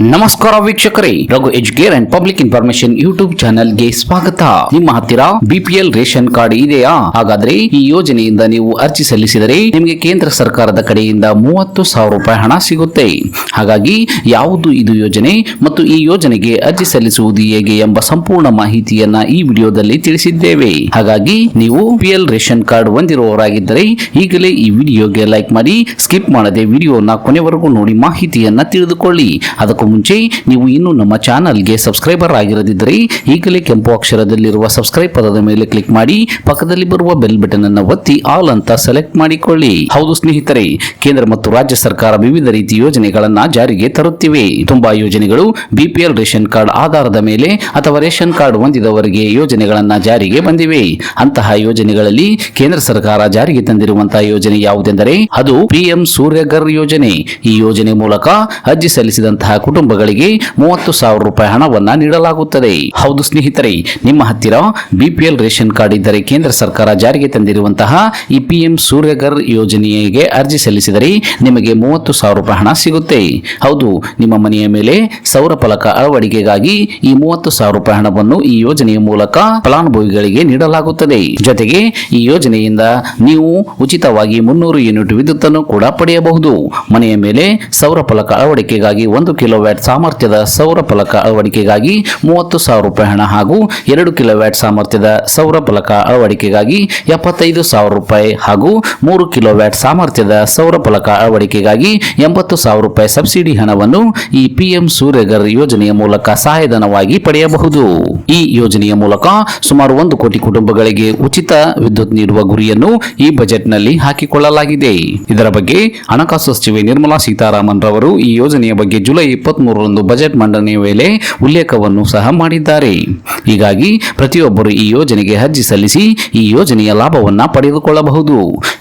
ನಮಸ್ಕಾರ ವೀಕ್ಷಕರೇ, Raghu educare and public information YouTube ಚಾನೆಲ್ಗೆ ಸ್ವಾಗತ. ನಿಮ್ಮ ಹತ್ತಿರ ಬಿಪಿಎಲ್ ರೇಷನ್ ಕಾರ್ಡ್ ಇದೆಯಾ? ಹಾಗಾದ್ರೆ ಈ ಯೋಜನೆಯಿಂದ ನೀವು ಅರ್ಜಿ ಸಲ್ಲಿಸಿದರೆ ನಿಮಗೆ ಕೇಂದ್ರ ಸರ್ಕಾರದ ಕಡೆಯಿಂದ ಮೂವತ್ತು ಸಾವಿರ ರೂಪಾಯಿ ಹಣ ಸಿಗುತ್ತೆ. ಹಾಗಾಗಿ ಯಾವುದು ಇದು ಯೋಜನೆ ಮತ್ತು ಈ ಯೋಜನೆಗೆ ಅರ್ಜಿ ಸಲ್ಲಿಸುವುದು ಹೇಗೆ ಎಂಬ ಸಂಪೂರ್ಣ ಮಾಹಿತಿಯನ್ನ ಈ ವಿಡಿಯೋದಲ್ಲಿ ತಿಳಿಸಿದ್ದೇವೆ. ಹಾಗಾಗಿ ನೀವು ಬಿಪಿಎಲ್ ರೇಷನ್ ಕಾರ್ಡ್ ಹೊಂದಿರುವವರಾಗಿದ್ದರೆ ಈಗಲೇ ಈ ವಿಡಿಯೋಗೆ ಲೈಕ್ ಮಾಡಿ, ಸ್ಕಿಪ್ ಮಾಡದೆ ವಿಡಿಯೋನ ಕೊನೆವರೆಗೂ ನೋಡಿ ಮಾಹಿತಿಯನ್ನ ತಿಳಿದುಕೊಳ್ಳಿ. ಅದಕ್ಕೂ ಮುಂಚೆ ನೀವು ಇನ್ನೂ ನಮ್ಮ ಚಾನಲ್ಗೆ ಸಬ್ಸ್ಕ್ರೈಬರ್ ಆಗಿರದಿದ್ದರೆ ಈಗಲೇ ಕೆಂಪು ಅಕ್ಷರದಲ್ಲಿರುವ ಸಬ್ಸ್ಕ್ರೈಬ್ ಪದದ ಮೇಲೆ ಕ್ಲಿಕ್ ಮಾಡಿ, ಪಕ್ಕದಲ್ಲಿ ಬರುವ ಬೆಲ್ ಬಟನ್ ಅನ್ನು ಒತ್ತಿ ಆಲ್ ಅಂತ ಸೆಲೆಕ್ಟ್ ಮಾಡಿಕೊಳ್ಳಿ. ಹೌದು ಸ್ನೇಹಿತರೆ, ಕೇಂದ್ರ ಮತ್ತು ರಾಜ್ಯ ಸರ್ಕಾರ ವಿವಿಧ ರೀತಿ ಯೋಜನೆಗಳನ್ನ ಜಾರಿಗೆ ತರುತ್ತಿವೆ. ತುಂಬಾ ಯೋಜನೆಗಳು ಬಿಪಿಎಲ್ ರೇಷನ್ ಕಾರ್ಡ್ ಆಧಾರದ ಮೇಲೆ ಅಥವಾ ರೇಷನ್ ಕಾರ್ಡ್ ಹೊಂದಿದವರಿಗೆ ಯೋಜನೆಗಳನ್ನ ಜಾರಿಗೆ ಬಂದಿವೆ. ಅಂತಹ ಯೋಜನೆಗಳಲ್ಲಿ ಕೇಂದ್ರ ಸರ್ಕಾರ ಜಾರಿಗೆ ತಂದಿರುವಂತಹ ಯೋಜನೆ ಯಾವುದೆಂದರೆ ಅದು ಪಿಎಂ ಸೂರ್ಯಗರ್ ಯೋಜನೆ. ಈ ಯೋಜನೆ ಮೂಲಕ ಅರ್ಜಿ ಸಲ್ಲಿಸಿದಂತಹ ಕುಟುಂಬಗಳಿಗೆ ಮೂವತ್ತು ಸಾವಿರ ರೂಪಾಯಿ ಹಣವನ್ನ ನೀಡಲಾಗುತ್ತದೆ. ಹೌದು ಸ್ನೇಹಿತರೆ, ನಿಮ್ಮ ಹತ್ತಿರ ಬಿಪಿಎಲ್ ರೇಷನ್ ಕಾರ್ಡ್ ಇದ್ದರೆ ಕೇಂದ್ರ ಸರ್ಕಾರ ಜಾರಿಗೆ ತಂದಿರುವಂತಹ ಇಪಿಎಂ ಪಿಎಂ ಸೂರ್ಯಗರ್ ಯೋಜನೆಗೆ ಅರ್ಜಿ ಸಲ್ಲಿಸಿದರೆ ನಿಮಗೆ ಮೂವತ್ತು ಸಾವಿರ ರೂಪಾಯಿ ಹಣ ಸಿಗುತ್ತೆ. ಹೌದು, ನಿಮ್ಮ ಮನೆಯ ಮೇಲೆ ಸೌರ ಫಲಕ ಅಳವಡಿಕೆಗಾಗಿ ಈ ಮೂವತ್ತು ಸಾವಿರ ರೂಪಾಯಿ ಹಣವನ್ನು ಈ ಯೋಜನೆಯ ಮೂಲಕ ಫಲಾನುಭವಿಗಳಿಗೆ ನೀಡಲಾಗುತ್ತದೆ. ಜೊತೆಗೆ ಈ ಯೋಜನೆಯಿಂದ ನೀವು ಉಚಿತವಾಗಿ ಮುನ್ನೂರು ಯೂನಿಟ್ ವಿದ್ಯುತ್ ಅನ್ನು ಕೂಡ ಪಡೆಯಬಹುದು. ಮನೆಯ ಮೇಲೆ ಸೌರ ಫಲಕ ಅಳವಡಿಕೆಗಾಗಿ ಒಂದು ಕಿಲೋವ್ಯಾಟ್ ಸಾಮರ್ಥ್ಯದ ಸೌರ ಫಲಕ ಅಳವಡಿಕೆಗಾಗಿ ಮೂವತ್ತು ಸಾವಿರ ರೂಪಾಯಿ ಹಣ ಹಾಗೂ ಎರಡು ಕಿಲೋವ್ಯಾಟ್ ಸಾಮರ್ಥ್ಯದ ಸೌರ ಫಲಕ ಅಳವಡಿಕೆಗಾಗಿ ಎಪ್ಪತ್ತೈದು ಸಾವಿರ ರೂಪಾಯಿ ಹಾಗೂ ಮೂರು ಕಿಲೋವ್ಯಾಟ್ ಸಾಮರ್ಥ್ಯದ ಸೌರ ಫಲಕ ಅಳವಡಿಕೆಗಾಗಿ ಎಂಬತ್ತು ಸಾವಿರ ರೂಪಾಯಿ ಸಬ್ಸಿಡಿ ಹಣವನ್ನು ಈ ಪಿಎಂ ಸೂರ್ಯಗರ್ ಯೋಜನೆಯ ಮೂಲಕ ಸಹಾಯಧನವಾಗಿ ಪಡೆಯಬಹುದು. ಈ ಯೋಜನೆಯ ಮೂಲಕ ಸುಮಾರು ಒಂದು ಕೋಟಿ ಕುಟುಂಬಗಳಿಗೆ ಉಚಿತ ವಿದ್ಯುತ್ ನೀಡುವ ಗುರಿಯನ್ನು ಈ ಬಜೆಟ್ನಲ್ಲಿ ಹಾಕಿಕೊಳ್ಳಲಾಗಿದೆ. ಇದರ ಬಗ್ಗೆ ಹಣಕಾಸು ಸಚಿವೆ ನಿರ್ಮಲಾ ಸೀತಾರಾಮನ್ ರವರು ಈ ಯೋಜನೆಯ ಬಗ್ಗೆ ಜುಲೈ ಇಪ್ಪತ್ತ್ ಮೂರರಂದು ಬಜೆಟ್ ಮಂಡನೆಯ ವೇಳೆ ಉಲ್ಲೇಖವನ್ನು ಸಹ ಮಾಡಿದ್ದಾರೆ. ಹೀಗಾಗಿ ಪ್ರತಿಯೊಬ್ಬರು ಈ ಯೋಜನೆಗೆ ಅರ್ಜಿ ಸಲ್ಲಿಸಿ ಈ ಯೋಜನೆಯ ಲಾಭವನ್ನು ಪಡೆದುಕೊಳ್ಳಬಹುದು.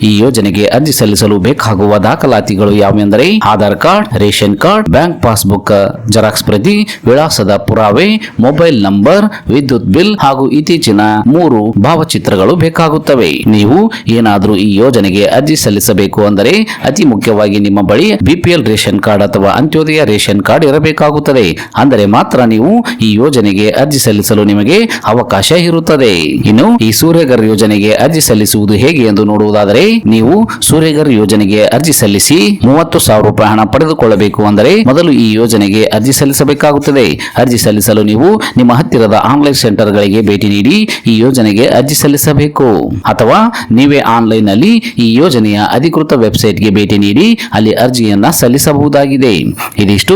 ಈ ಯೋಜನೆಗೆ ಅರ್ಜಿ ಸಲ್ಲಿಸಲು ಬೇಕಾಗುವ ದಾಖಲಾತಿಗಳು ಯಾವೆಂದರೆ Aadhaar card, ration card, bank passbook, xerox ಪ್ರತಿ, ವಿಳಾಸದ ಪುರಾವೆ, ಮೊಬೈಲ್ ನಂಬರ್, ವಿದ್ಯುತ್ ಬಿಲ್ ಹಾಗೂ ಇತ್ತೀಚಿನ ಮೂರು ಭಾವಚಿತ್ರಗಳು ಬೇಕಾಗುತ್ತವೆ. ನೀವು ಏನಾದರೂ ಈ ಯೋಜನೆಗೆ ಅರ್ಜಿ ಸಲ್ಲಿಸಬೇಕು ಅಂದರೆ ಅತಿ ಮುಖ್ಯವಾಗಿ ನಿಮ್ಮ ಬಳಿ ಬಿಪಿಎಲ್ ರೇಷನ್ ಕಾರ್ಡ್ ಅಥವಾ ಅಂತ್ಯೋದಯ ರೇಷನ್ ಕಾರ್ಡ್ ಇರಬೇಕಾಗುತ್ತದೆ ಅಂದರೆ ಮಾತ್ರ ನೀವು ಈ ಯೋಜನೆಗೆ ಅರ್ಜಿ ಸಲ್ಲಿಸಲು ನಿಮಗೆ ಅವಕಾಶ ಇರುತ್ತದೆ. ಇನ್ನು ಈ ಸೂರ್ಯಗರ್ ಯೋಜನೆಗೆ ಅರ್ಜಿ ಸಲ್ಲಿಸುವುದು ಹೇಗೆ ಎಂದು ನೋಡುವುದಾದರೆ, ನೀವು ಸೂರ್ಯಗರ್ ಯೋಜನೆಗೆ ಅರ್ಜಿ ಸಲ್ಲಿಸಿ ಮೂವತ್ತು ಸಾವಿರ ರೂಪಾಯಿ ಹಣ ಪಡೆದುಕೊಳ್ಳಬೇಕು ಅಂದರೆ ಮೊದಲು ಈ ಯೋಜನೆಗೆ ಅರ್ಜಿ ಸಲ್ಲಿಸಬೇಕಾಗುತ್ತದೆ. ಅರ್ಜಿ ಸಲ್ಲಿಸಲು ನೀವು ನಿಮ್ಮ ಹತ್ತಿರದ ಆನ್ಲೈನ್ ಸೆಂಟರ್ಗಳಿಗೆ ಭೇಟಿ ನೀಡಿ ಈ ಯೋಜನೆಗೆ ಅರ್ಜಿ ಸಲ್ಲಿಸಬೇಕು. ಅಥವಾ ನೀವೇ ಆನ್ಲೈನ್ನಲ್ಲಿ ಈ ಯೋಜನೆಯ ಅಧಿಕೃತ ವೆಬ್ಸೈಟ್ಗೆ ಭೇಟಿ ನೀಡಿ ಅಲ್ಲಿ ಅರ್ಜಿಯನ್ನ ಸಲ್ಲಿಸಬಹುದಾಗಿದೆ. ಇದಿಷ್ಟು.